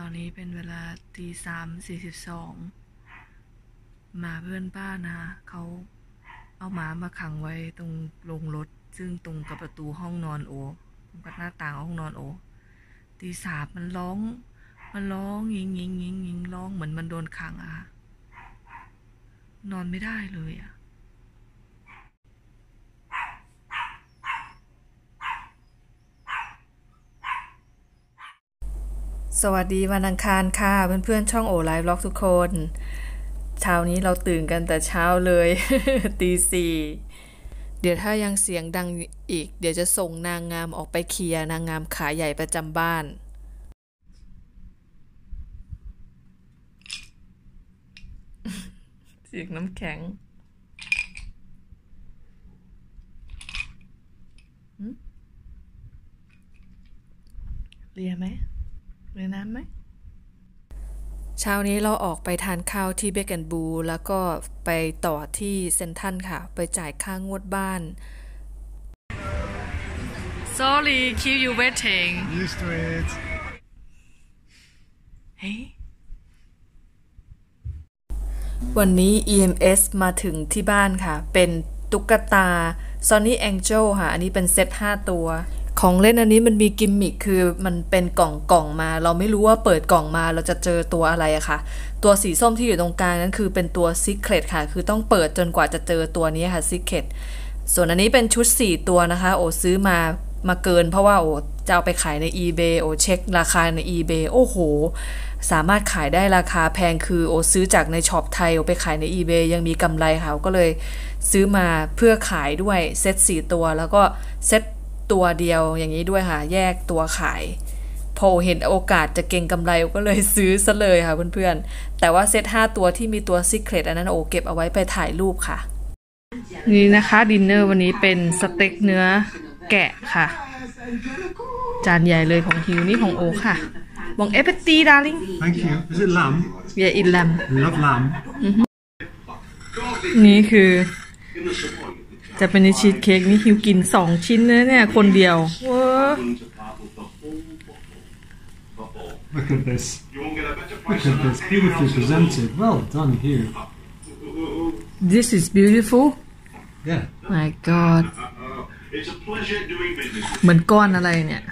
ตอนนี้เป็นเวลาตีสามสี่สิบสองหมาเพื่อนบ้านนะคะเขาเอาหมามาขังไว้ตรงโรงรถ ซึ่งตรงกับประตูห้องนอนโอตรงกับหน้าต่างห้องนอนโอตีสามมันร้อง มันร้องยิงยิงยิงยิงร้องเหมือนมันโดนขังอะค่ะนอนไม่ได้เลยอะ สวัสดีวันอังคารค่ะเพื่อนๆช่องโอไลฟ์ล็อกทุกคนเช้านี้เราตื่นกันแต่เช้าเลยตีสี่เดี๋ยวถ้ายังเสียงดังอีก เดี๋ยวจะส่งนางงามออกไปเคลียร์นางงามขาใหญ่ประจำบ้าน เสียงน้ำแข็งเรียไหม เรียน้ำไหมเช้านี้เราออกไปทานข้าวที่เบกันบู แล้วก็ไปต่อที่เซนทรันค่ะ ไปจ่ายค่างวดบ้าน Sorry keep you waiting Used to it. เฮ้ยวันนี้ EMS มาถึงที่บ้านค่ะ เป็นตุ๊กตา Sony Angel ค่ะ อันนี้เป็นเซต 5 ตัว ของเล่นอันนี้มันมีกิมมิคคือมันเป็นกล่องกล่องมา เราไม่รู้ว่าเปิดกล่องมาเราจะเจอตัวอะไรอะค่ะ ตัวสีส้มที่อยู่ตรงกลางนั้นคือเป็นตัว Secret ค่ะ คือต้องเปิดจนกว่าจะเจอตัวนี้ค่ะ Secret ส่วนอันนี้เป็นชุด 4 ตัวนะคะ โอซื้อมามาเกินเพราะว่าโอจะเอาไปขายใน eBay โอเช็คราคาใน eBay โอ้โห สามารถขายได้ราคาแพงคือโอซื้อจากในช็อปไทยโอไปขายใน eBay ยังมีกำไรค่ะก็เลยซื้อมาเพื่อขายด้วยเซต4ตัว แล้วก็เซต ตัวเดียวอย่างนี้ด้วยค่ะ แยกตัวขาย พอเห็นโอกาสจะเก่งกำไรโอก็เลยซื้อซะเลยค่ะเพื่อนๆ แต่ว่าเซต5ตัวที่มีตัว Secret อันนั้นโอเก็บเอาไว้ไปถ่ายรูปค่ะ นี่นะคะดินเนอร์วันนี้เป็นสเต็กเนื้อแกะค่ะ จานใหญ่เลยของฮิวนี่ของโอค่ะบองเอฟตีดาริง Thank you. Is it lamb? เวียอินแลม Love lamb. นี่คือ จะเป็นในชีสเค้กนี่ฮิวกินสองชิ้นเลยเนี่ย คนเดียวเว้อ Look at this. Look at this. Beautifully presented. Well done, Hugh. this is beautiful Yeah. my god It's a pleasure doing business. เหมือนก้อนอะไรเนี่ย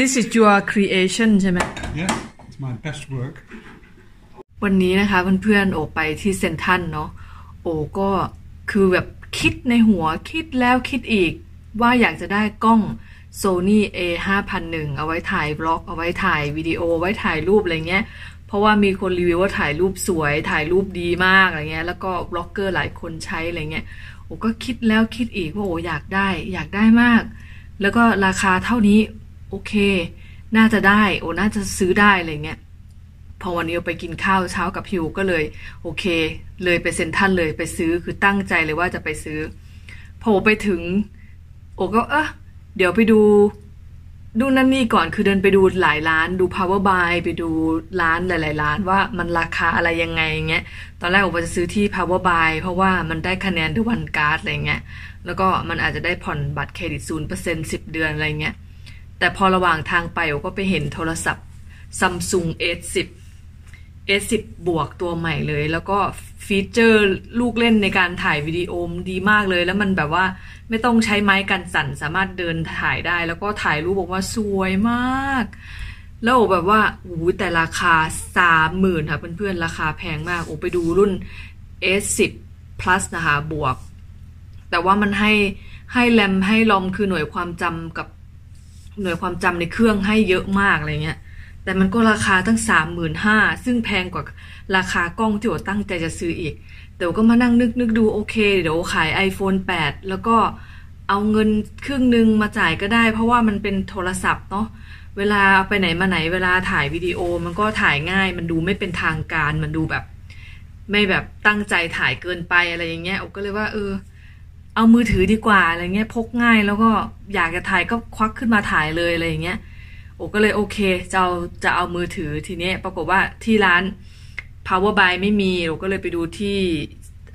this is your creation ใช่ไหม Yeah. It's my best work. วันนี้นะคะเพื่อนๆโอไปที่เซนทรันเนาะ โอก็คือแบบคิดในหัวคิดแล้วคิดอีก ว่าอยากจะได้กล้อง Sony A 5 0 0เอาไว้ถ่ายบล็อก เอาไว้ถ่ายวิดีโอไว้ถ่ายรูปอะไรเงี้ย เพราะว่ามีคนรีวิวว่าถ่ายรูปสวย ถ่ายรูปดีมากอะไรเงี้ย แล้วก็บล็อกเกอร์หลายคนใช้อะไรเงี้ยโอก็คิดแล้วคิดอีกว่าโออยากได้อยากได้มาก แล้วก็ราคาเท่านี้โอเค น่าจะได้โอน่าจะซื้อได้อะไรเงี้ย พอวันนี้ไปกินข้าวเช้ากับพิวก็เลย โอเค เลยไปเซ็นทันเลยไปซื้อคือตั้งใจเลยว่าจะไปซื้อ พอไปถึง โอก็เออเดี๋ยวไปดู ดูนั่นนี่ก่อนคือเดินไปดูหลายร้านดู power buy ไปดูร้านหลาย ๆ ร้านว่ามันราคาอะไรยังไงเงี้ยตอนแรกโอจะซื้อที่ power buy เพราะว่ามันได้คะแนน the one card อะไรเงี้ยแล้วก็มันอาจจะได้ผ่อนบัตรเครดิตศูนย์เปอร์เซ็นต์สิบเดือนอะไรเงี้ยแต่พอระหว่างทางไปโอก็ไปเห็นโทรศัพท์ Samsung S10 S10 บวกตัวใหม่เลย แล้วก็ฟีเจอร์ลูกเล่นในการถ่ายวิดีโอมดีมากเลย แล้วมันแบบว่าไม่ต้องใช้ไม้กันสั่นสามารถเดินถ่ายได้ แล้วก็ถ่ายรูปบอกว่าสวยมาก แล้วแบบว่าโอ้แต่ราคาสามหมื่นค่ะเพื่อนๆ ราคาแพงมากโอ้ไปดูรุ่น S10 plus นะคะบวก แต่ว่ามันให้ให้แรมให้ลอมคือหน่วยความจำกับหน่วยความจำในเครื่องให้เยอะมากอะไรเงี้ย แต่มันก็ราคาตั้งสามหมื่นห้าซึ่งแพงกว่าราคากล้องที่โอตั้งใจจะซื้ออีกแต่โอก็มานั่งนึกนึกดูโอเค เดี๋ยวขาย iPhone 8 แล้วก็เอาเงินครึ่งหนึ่งมาจ่ายก็ได้ เพราะว่ามันเป็นโทรศัพท์เนาะเวลาไปไหนมาไหนเวลาถ่ายวิดีโอมันก็ถ่ายง่าย มันดูไม่เป็นทางการมันดูแบบ ไม่แบบตั้งใจถ่ายเกินไปอะไรอย่างเงี้ยโอก็เลยว่าเออ เอามือถือดีกว่าอะไรเงี้ยพกง่ายแล้วก็อยากจะถ่ายก็ควักขึ้นมาถ่ายเลยอะไรอย่างเงี้ย โอก็เลยโอเคจะเอาจะเอามือถือทีนี้ปรากฏว่าที่ร้าน power buy ไม่มีโอก็เลยไปดูที่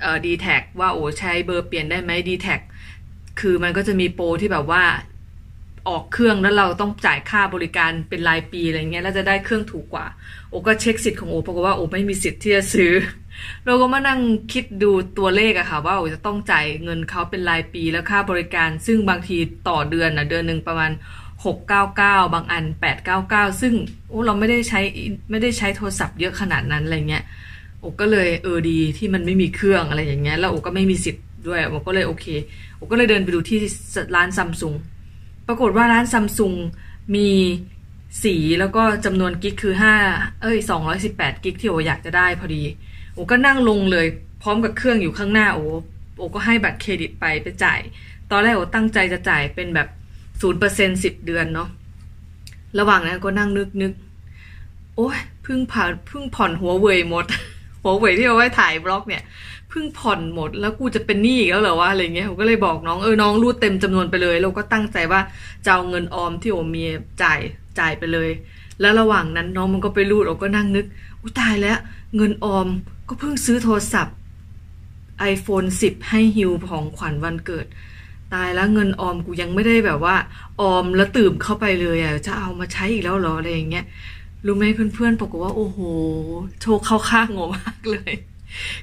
เอ่อ d t แทว่าโอใช้เบอร์เปลี่ยนได้ไหม d t แทคือมันก็จะมีโปรที่แบบว่าออกเครื่องแล้วเราต้องจ่ายค่าบริการเป็นรายปีอะไรเงี้ยแล้วจะได้เครื่องถูกกว่า โอก็เช็คสิทธิ์ของโอปรากฏว่าโอไม่มีสิทธิ์ที่จะซื้อ เราก็มานั่งคิดดูตัวเลขอะค่ะ ว่าโอจะต้องจ่ายเงินเขาเป็นรายปีแล้วค่าบริการ ซึ่งบางทีต่อเดือนอะเดือนหนึ่งประมาณ 699 บางอัน 899 ซึ่งโอ้เราไม่ได้ใช้ไม่ได้ใช้โทรศัพท์เยอะขนาดนั้นอะไรเงี้ยโอก็เลยเออดีที่มันไม่มีเครื่องอะไรอย่างเงี้ยแล้วโอก็ไม่มีสิทธิ์ด้วยโอก็เลยโอเคโอก็เลยเดินไปดูที่ร้านซัมซุงปรากฏว่าร้านซัมซุงมีสีแล้วก็จำนวนกิกคือ5เอ้ย218กิกที่โออยากจะได้พอดีโอก็นั่งลงเลยพร้อมกับเครื่องอยู่ข้างหน้าโอโอก็ให้บัตรเครดิตไปไปจ่าย ตอนแรกโอตั้งใจจะจ่ายเป็นแบบ ศูนย์เปอร์เซ็นสิบเดือนเนาะระหว่างนั้นก็นั่งนึกนึกโอ้ยเพิ่งผ่านเพิ่งผ่อนหัวเว่ยหมด หัวเว่ยที่เอาไว้ถ่ายบล็อกเนี่ยเพิ่งผ่อนหมดแล้วกูจะเป็นหนี้อีกแล้วเหรอวะอะไรเงี้ยผมก็เลยบอกน้องเออน้องรูดเต็มจำนวนไปเลยเราก็ตั้งใจว่าจะเอาเงินออมที่โอมีจ่ายจ่ายไปเลย แล้วระหว่างนั้นน้องมันก็ไปรูดโอก็นั่งนึกอุ้ตายแล้ว เงินออมก็เพิ่งซื้อโทรศัพท์ iPhone 10 ให้ฮิวของขวัญวันเกิด ตายแล้วเงินออมกูยังไม่ได้แบบว่า ออมแล้วตื่มเข้าไปเลยอะจะเอามาใช้อีกแล้วเหรออะไรอย่างเงี้ยรู้ไหมเพื่อนๆบอกว่าโอ้โห โชคเข้าข้างโง่มากเลย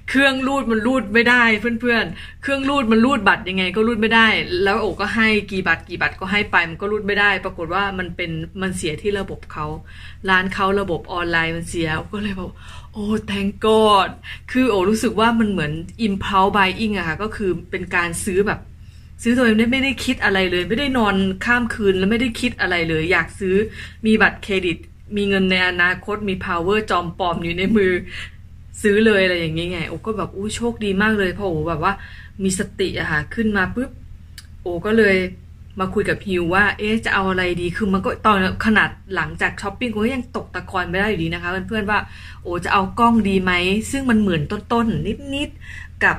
เครื่องรูดมันรูดไม่ได้เพื่อนๆ เครื่องรูดมันรูดบัตรยังไง ก็รูดไม่ได้ แล้วโอก็ให้กี่บัตรกี่บัตรก็ให้ไปมันก็รูดไม่ได้ ปรากฏว่ามันเป็นมันเสียที่ระบบเขาร้านเขาระบบออนไลน์มันเสียก็เลยบอกโอ้ thank god คือโอรู้สึกว่ามันเหมือน impulse buying อะค่ะก็คือเป็นการซื้อแบบ ซื้อโดยไม่ได้คิดอะไรเลย ไม่ได้นอนข้ามคืนแล้วไม่ได้คิดอะไรเลย อยากซื้อมีบัตรเครดิต มีเงินในอนาคตมี power จอมปลอมอยู่ในมือ ซื้อเลยอะไรอย่างเงี้ไงโอ้ก็แบบอู้โชคดีมากเลยเพราะโอ้แบบว่ามีสติอะค่ะขึ้นมาปุ๊บโอ้ก็เลยมาคุยกับฮิวว่า เอ๊ะ จะเอาอะไรดี คือมันก็ตอนขนาดหลังจากช้อปปิ้งก็ยังตกตะกอนไม่ได้อยู่ดีนะคะเพื่อนๆว่า โอ้จะเอากล้องดีไหม ซึ่งมันเหมือนต้นๆนิดๆกับ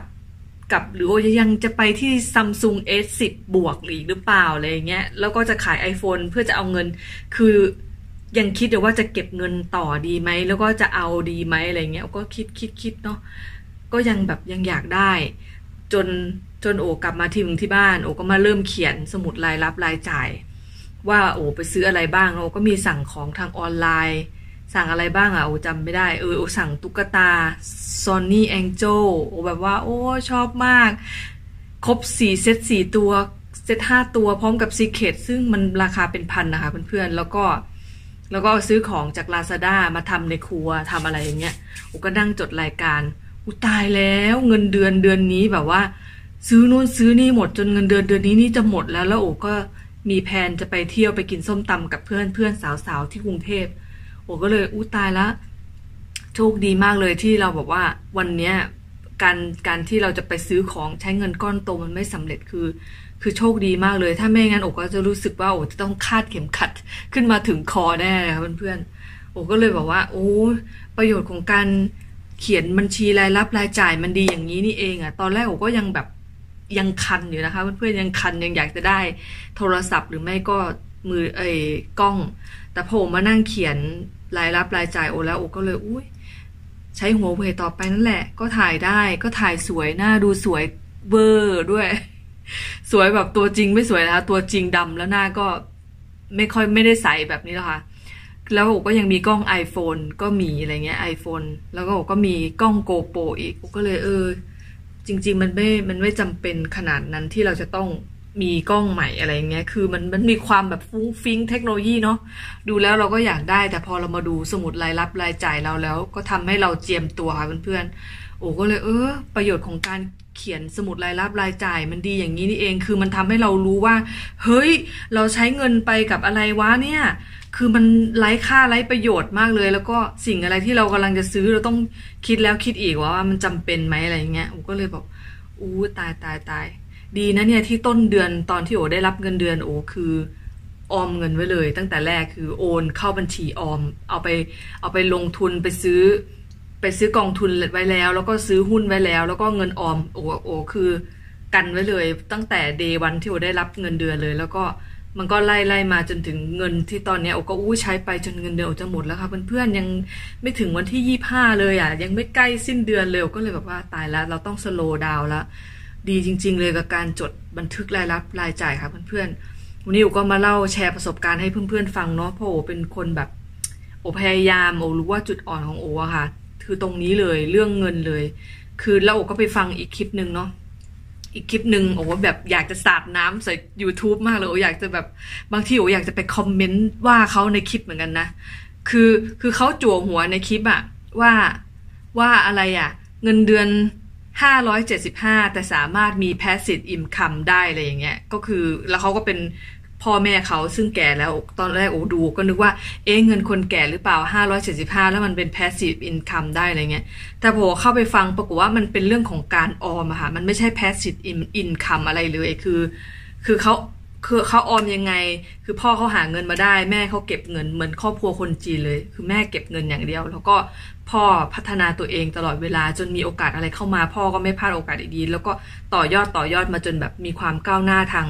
กับหรือโอยังจะไปที่ Samsung S10 บวกหรือหรือเปล่าอะไรเงี้ยแล้วก็จะขาย iPhone เพื่อจะเอาเงิน คือยังคิดเดี๋ยวว่าจะเก็บเงินต่อดีไหม แล้วก็จะเอาดีไหมอะไรเงี้ยก็คิดคิดคิดเนาะก็ยังแบบยังอยากได้ จนจนโอกลับมาที่มึงที่บ้าน โอก็มาเริ่มเขียนสมุดรายรับรายจ่าย ว่าโอไปซื้ออะไรบ้างโอก็มีสั่งของทางออนไลน์ สั่งอะไรบ้างอะโอจำไม่ได้ เออโอสั่งตุ๊กตา Sony Angel โอแบบว่า โอ้ชอบมาก ครบสี่เซตสี่ตัวเซตห้าตัวพร้อมกับซีเคทซึ่งมันราคาเป็นพันนะคะเพื่อนๆ แล้วก็แล้วก็ซื้อของจาก Lazada มาทำในครัวทำอะไรอย่างเงี้ยโอก็นั่งจดรายการอุตายแล้วเงินเดือนเดือนนี้แบบว่า ซื้อนู่นซื้อนี่หมดจนเงินเดือนเดือนนี้นี่จะหมดแล้วแล้วโอก็มีแผนจะไปเที่ยวไปกินส้มตำกับเพื่อนเพื่อนสาวๆที่กรุงเทพ โอ้ก็เลยอู้ตายละโชคดีมากเลยที่เราบอกว่าวันเนี้ยการการที่เราจะไปซื้อของใช้เงินก้อนโตมันไม่สำเร็จคือ คือโชคดีมากเลย ถ้าไม่งั้นโอก็จะรู้สึกว่าโอจะต้องคาดเข็มขัดขึ้นมาถึงคอแน่เลยค่ะเพื่อนๆโอก็เลยบอกว่า โอ้ประโยชน์ของการเขียนบัญชีรายรับรายจ่ายมันดีอย่างนี้นี่เองอะตอนแรกโอก็ยังแบบยังคันอยู่นะคะเพื่อนๆยังคันยังอยากจะได้โทรศัพท์หรือไม่ก็ มือเอ้กล้อง แต่พอมานั่งเขียนรายรับรายจ่ายโอแล้วโอก็เลยอุ้ยใช้หัวเว่ยต่อไปนั่นแหละ ก็ถ่ายได้ก็ถ่ายสวยหน้าดูสวยเบอร์ด้วย สวยแบบตัวจริงไม่สวยนะคะตัวจริงดำแล้วหน้าก็ไม่ค่อยไม่ได้ใสแบบนี้แล้วค่ะ แล้วโอก็ยังมีกล้อง iPhone ก็มีอะไรเงี้ย iPhone แล้วก็โอก็มีกล้อง GoPro อีกโอก็เลยเออ จริง ๆ มันไม่มันไม่จำเป็นขนาดนั้นที่เราจะต้อง มีกล้องใหม่อะไรเงี้ย คือมันมันมีความแบบฟุ้งฟิ้งเทคโนโลยีเนาะ ดูแล้วเราก็อยากได้ แต่พอเรามาดูสมุดรายรับรายจ่ายเราแล้ว ก็ทำให้เราเจียมตัวค่ะเพื่อนๆ โอ้ก็เลยเออ ประโยชน์ของการเขียนสมุดรายรับรายจ่าย มันดีอย่างนี้นี่เอง คือมันทำให้เรารู้ว่า เฮ้ย เราใช้เงินไปกับอะไรวะเนี่ย คือมันไร้ค่าไร้ประโยชน์มากเลย แล้วก็สิ่งอะไรที่เรากำลังจะซื้อเราต้องคิดแล้วคิดอีกว่ามันจำเป็นไหมอะไรเงี้ยโอ้ก็เลยบอกอู้ตายตายตาย ดีนะเนี่ยที่ต้นเดือนตอนที่โอได้รับเงินเดือนโอคือออมเงินไว้เลย ตั้งแต่แรกคือโอนเข้าบัญชีออม เอาไปเอาไปลงทุนไปซื้อ ไปซื้อกองทุนไว้แล้ว แล้วก็ซื้อหุ้นไว้แล้ว แล้วก็เงินออมโอโอคือกันไว้เลย ตั้งแต่เดวันที่โอได้รับเงินเดือนเลย แล้วก็มันก็ไล่ไล่มาจนถึงเงินที่ตอนนี้โอก็อู้ใช้ไปจนเงินเดือนโอจะหมดแล้วค่ะเพื่อนๆยังไม่ถึงวันที่ยี่ห้าเลยอะยังไม่ใกล้สิ้นเดือนเลยก็เลยแบบว่าตายแล้ว เราต้องสโลว์ดาวแล้ว ดีจริง ๆ เลยกับการจดบันทึกรายรับรายจ่ายค่ะเพื่อนๆวันนี้โอก็มาเล่าแชร์ประสบการณ์ให้เพื่อนๆฟังเนาะเพราะโอเป็นคนแบบโอพยายามโอรู้ว่าจุดอ่อนของโออะค่ะ คือตรงนี้เลยเรื่องเงินเลย คือแล้วโอก็ไปฟังอีกคลิปหนึ่งเนาะอีกคลิปหนึ่งโอ้แบบอยากจะสาดน้ำใส่ YouTube มากเลยโออยากจะแบบบางทีโออยากจะไปคอมเมนต์ว่าเขาในคลิปเหมือนกันนะ คือคือเขาจั่วหัวในคลิปอะว่าว่าอะไรอะเงินเดือน 575 แต่สามารถมี passive income ได้อะไรอย่างเงี้ยก็คือแล้วเขาก็เป็นพ่อแม่เขาซึ่งแก่แล้วตอนแรกโอ้ดูก็นึกว่าเอ๊ะเงินคนแก่หรือเปล่า 575 แล้วมันเป็น passive income ได้อะไรเงี้ย แต่พอเข้าไปฟังปรากฏว่ามันเป็นเรื่องของการออมอะค่ะ มันไม่ใช่ passive income อะไรเลยคือ คือเขา คือเขาออมยังไง คือพ่อเขาหาเงินมาได้ แม่เขาเก็บเงินเหมือนครอบครัวคนจีนเลย คือแม่เก็บเงินอย่างเดียว แล้วก็พ่อพัฒนาตัวเองตลอดเวลาจนมีโอกาสอะไรเข้ามา พ่อก็ไม่พลาดโอกาสดีๆแล้วก็ต่อยอดต่อยอดมาจนแบบมีความก้าวหน้าทาง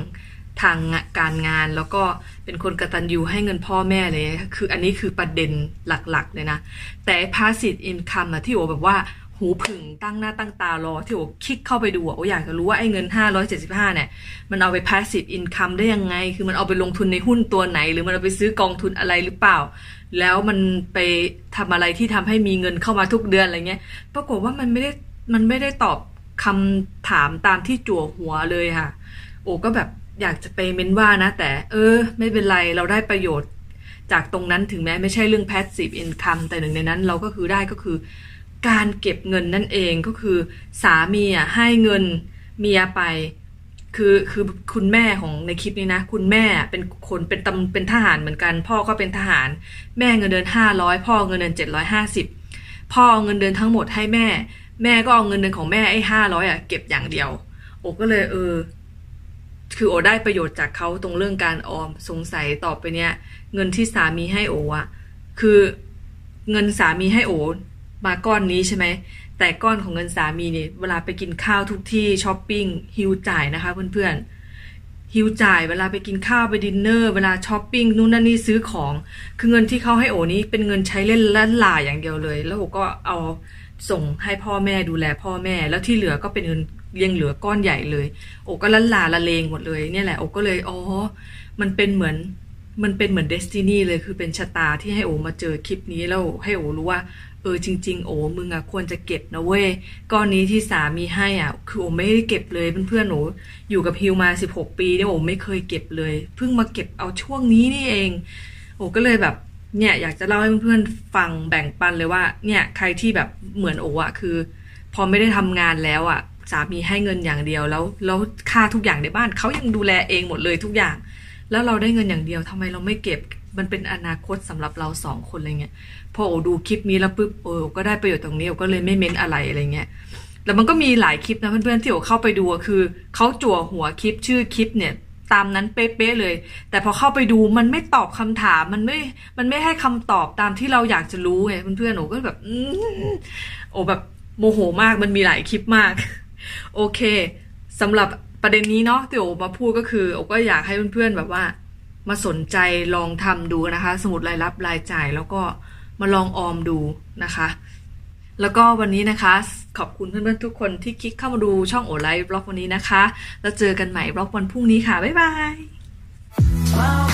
ทางการงาน แล้วก็เป็นคนกระตันยูให้เงินพ่อแม่เลย คืออันนี้คือประเด็นหลักๆเลยนะ แต่ passive income อะที่โอแบบว่า หูผึ่งตั้งหน้าตั้งตารอ ที่โอคลิกเข้าไปดูอะโออยากจะรู้ว่าไอ้เงิน 575 เนี่ย มันเอาไป passive income ได้ยังไง คือมันเอาไปลงทุนในหุ้นตัวไหน หรือมันเอาไปซื้อกองทุนอะไรหรือเปล่า แล้วมันไปทำอะไรที่ทำให้มีเงินเข้ามาทุกเดือนอะไรเงี้ย ปรากฏว่ามันไม่ได้มันไม่ได้ตอบคำถามตามที่จั่วหัวเลยค่ะ โอก็แบบอยากจะไปเม้นว่านะ แต่ เออ ไม่เป็นไรเราได้ประโยชน์ จากตรงนั้นถึงแม้ไม่ใช่เรื่อง passive income แต่หนึ่งในนั้นเราก็คือได้ก็คือ การเก็บเงินนั่นเองก็คือ สามีอะให้เงินเมียไป คือคือคุณแม่ของในคลิปนี้นะ คุณแม่เป็นคนเป็นตำเป็นทหารเหมือนกัน พ่อก็เป็นทหาร แม่เงินเดือนห้าร้อยพ่อเงินเดือนเจ็ดร้อยห้าสิบพ่อเงินเดือนทั้งหมดให้แม่ แม่ก็เอาเงินเดือนของแม่ไอ้ห้าร้อยอะเก็บอย่างเดียว โอก็เลยเออ คือโอได้ประโยชน์จากเขาตรงเรื่องการออมสงสัยต่อไปเนี้ย เงินที่สามีให้โออะ คือเงินสามีให้โอ มาก้อนนี้ใช่ไหมแต่ก้อนของเงินสามีเนี่ยเวลาไปกินข้าวทุกที่ช้อปปิ้งฮิวจ่ายนะคะเพื่อนๆฮิวจ่ายเวลาไปกินข้าวไปดินเนอร์เวลาช้อปปิ้งนู่นนั่นนี่ซื้อของ คือเงินที่เขาให้โอนี้เป็นเงินใช้เล่นล้านลาอย่างเดียวเลย แล้วโอก็เอาส่งให้พ่อแม่ดูแลพ่อแม่ แล้วที่เหลือก็เป็นเงินยังเหลือก้อนใหญ่เลย โอก็ล้านลาละเลงหมดเลยเนี่ยแหละโอก็เลยอ๋อมันเป็นเหมือนมันเป็นเหมือนเดสตินีเลยคือเป็นชะตาที่ให้โอมาเจอคลิปนี้แล้วให้โอรู้ว่า เออจริง ๆ โอ้มึงอะควรจะเก็บนะเว้ยก้อนนี้ที่สามีให้อะ คือโอไม่ได้เก็บเลยเพื่อนๆหนู อยู่กับฮิวมา 16 ปีเนี่ยโอไม่เคยเก็บเลย เพิ่งมาเก็บเอาช่วงนี้นี่เอง โอก็เลยแบบเนี่ยอยากจะเล่าให้เพื่อนๆฟังแบ่งปันเลยว่า เนี่ยใครที่แบบเหมือนโออะคือ พอไม่ได้ทำงานแล้วอะสามีให้เงินอย่างเดียวแล้วแล้วค่าทุกอย่างในบ้านเขายังดูแลเองหมดเลยทุกอย่าง แล้วเราได้เงินอย่างเดียวทำไมเราไม่เก็บ มันเป็นอนาคตสำหรับเราสองคนอะไรเงี้ยพอโอดูคลิปนี้แล้วปุ๊บโอก็ได้ประโยชน์ตรงนี้โอก็เลยไม่เม้นอะไรอะไรเงี้ยแล้วมันก็มีหลายคลิปนะเพื่อนๆที่โอเข้าไปดูคือเขาจั่วหัวคลิปชื่อคลิปเนี่ยตามนั้นเป๊ะๆเลย แต่พอเข้าไปดูมันไม่ตอบคำถามมันไม่ มันไม่ให้คำตอบตามที่เราอยากจะรู้ไงเพื่อนๆโอก็แบบอโอแบบโมโหมากมันมีหลายคลิปมาก โอเคสำหรับประเด็นนี้เนาะที่โอมาพูดก็คือโอก็อยากให้เพื่อนๆแบบว่า มาสนใจลองทำดูนะคะ สมุดรายรับรายจ่าย แล้วก็มาลองออมดูนะคะ แล้วก็วันนี้นะคะ ขอบคุณเพื่อนๆทุกคนที่คลิกเข้ามาดูช่องโอไลฟ์บล็อกวันนี้นะคะ แล้วเจอกันใหม่บล็อกวันพรุ่งนี้ค่ะ บ๊ายบาย Wow.